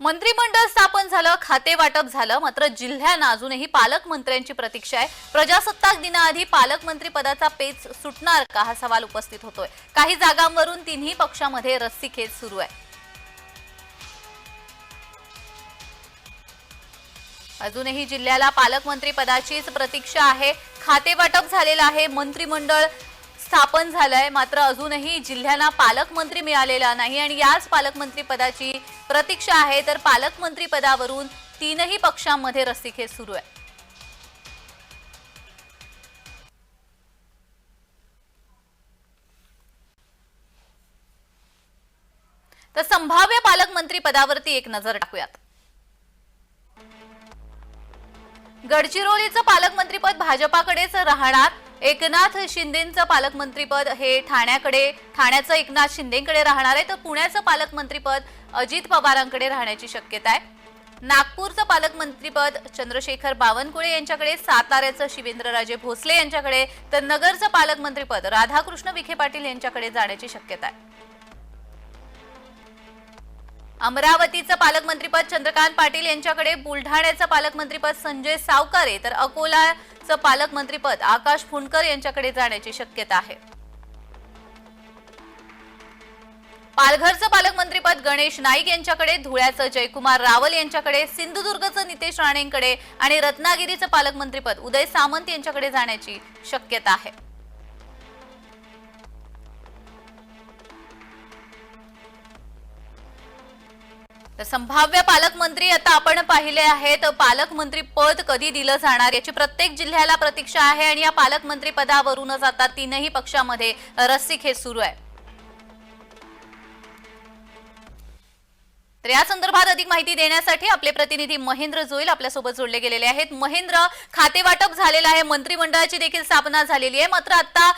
मंत्रिमंडळ स्थापन झालं खाते वाटप झालं मात्र जिल्ह्यांना अजूनही पालकमंत्र्यांची प्रतीक्षा आहे. प्रजासत्ताक दिनाआधी पालकमंत्री पदाचा पेच सुटणार का हा सवाल उपस्थित होतोय. काही जागांवरून तिन्ही पक्षामध्ये रस्सीखेच सुरू आहे. अजूनही जिल्ह्याला पालकमंत्री पदाचीच प्रतीक्षा आहे. खाते वाटप झालेलं आहे. मंत्रिमंडळ स्थापन झालंय. मात्र अजूनही जिल्ह्यांना पालकमंत्री मिळालेला नाही आणि याच पालकमंत्री पदाची प्रतीक्षा आहे तर पालकमंत्री पदावरून तीनही पक्षांमध्ये रस्सीखेच सुरू आहे. तर संभाव्य पालकमंत्री पदावरती एक नजर टाकूयात. गडचिरोलीचं पालकमंत्रीपद भाजपाकडेच राहणार एकनाथ शिंदेचं पालकमंत्रीपद हे ठाण्याकडे ठाण्याचं एकनाथ शिंदेकडे राहणार आहे. तर पुण्याचं पालकमंत्रीपद अजित पवारांकडे राहण्याची शक्यता आहे. नागपूरचं पालकमंत्रीपद चंद्रशेखर बावनकुळे यांच्याकडे साताऱ्याचं शिवेंद्रराजे भोसले यांच्याकडे तर नगरचं पालकमंत्रीपद राधाकृष्ण विखे पाटील यांच्याकडे जाण्याची शक्यता आहे. अमरावतीचं पालकमंत्रीपद चंद्रकांत पाटील यांच्याकडे बुलढाण्याचं पालकमंत्रीपद संजय सावकारे तर अकोला चं पालकमंत्रीपद आकाश फुंडकर यांच्याकडे जाण्याची शक्यता आहे. पालघरचं पालकमंत्रीपद गणेश नाईक यांच्याकडे धुळ्याचं जयकुमार रावल यांच्याकडे सिंधुदुर्गचं नितेश राणेंकडे आणि रत्नागिरीचं पालकमंत्रीपद उदय सामंत यांच्याकडे जाण्याची शक्यता आहे. तर संभाव्य पालकमंत्री आता आपण पाहिले आहेत. पालकमंत्री पद कधी दिलं जाणार याची प्रत्येक जिल्ह्याला प्रतीक्षा आहे आणि या पालकमंत्री पदावरूनच आता तीनही पक्षामध्ये रस्सीखेच सुरू आहे. तर या संदर्भात अधिक माहिती देण्यासाठी आपले प्रतिनिधी महेंद्र जोईल आपल्यासोबत जोडले गेलेले आहेत. महेंद्र खाते वाटप झालेलं आहे. मंत्रिमंडळाची देखील स्थापना झालेली आहे. मात्र आता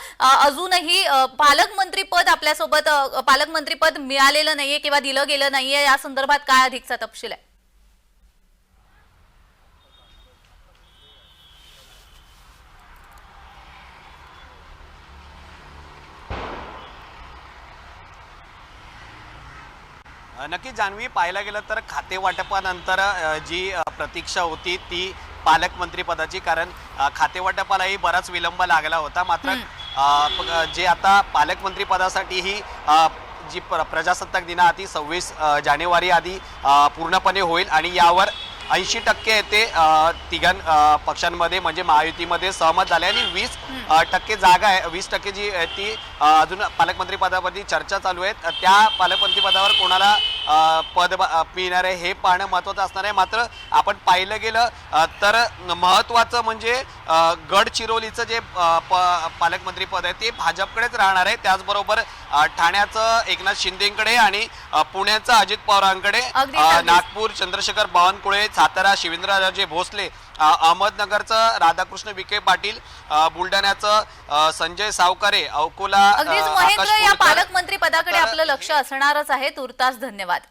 अजूनही पालकमंत्रीपद पालकमंत्री पद आपल्यासोबत पालकमंत्रीपद पालकमंत्री पद मिळालेलं नाहीये किंवा दिलं गेलं नाहीये. या संदर्भात काय अधिकचा तपशील आहे? नक्की जान्हवी पाहायला गेलं तर खाते वाटपानंतर जी प्रतीक्षा होती ती पालकमंत्री पदाची कारण अ, खाते वाटपालाही बराच विलंब लागला होता. मात्र जे आता पालकमंत्री पदासाठी ही जी प्र प्रजासत्ताक दिनाआधी सव्वीस जानेवारी आधी पूर्णपणे होईल आणि यावर ऐंशी टक्के ते तिघां पक्षांमध्ये म्हणजे महायुतीमध्ये सहमत झाले आणि वीस टक्के जागा आहे. वीस टक्के जी आहे ती अजून पालकमंत्री पदावरती चर्चा चालू आहेत त्या पालकमंत्री पदावर कोणाला पद मिळणार आहे हे पाहणं महत्त्वाचं असणार आहे. मात्र आपण पाहिलं गेलं तर महत्त्वाचं म्हणजे गडचिरोलीचं जे प- पालकमंत्री पद आहे ते भाजपकडेच राहणार आहे. त्याचबरोबर ठाण्याचं एकनाथ शिंदेकडे आणि पुण्याचं अजित पवारांकडे. नागपूर चंद्रशेखर बावनकुळे सातारा शिवेंद्रराजे भोसले अहमदनगरचं राधाकृष्ण विखे पाटील बुलढाण्याचं संजय सावकारे अकोला या पालकमंत्री पदाकडे आपलं लक्ष असणारच आहे. तुर्तास धन्यवाद.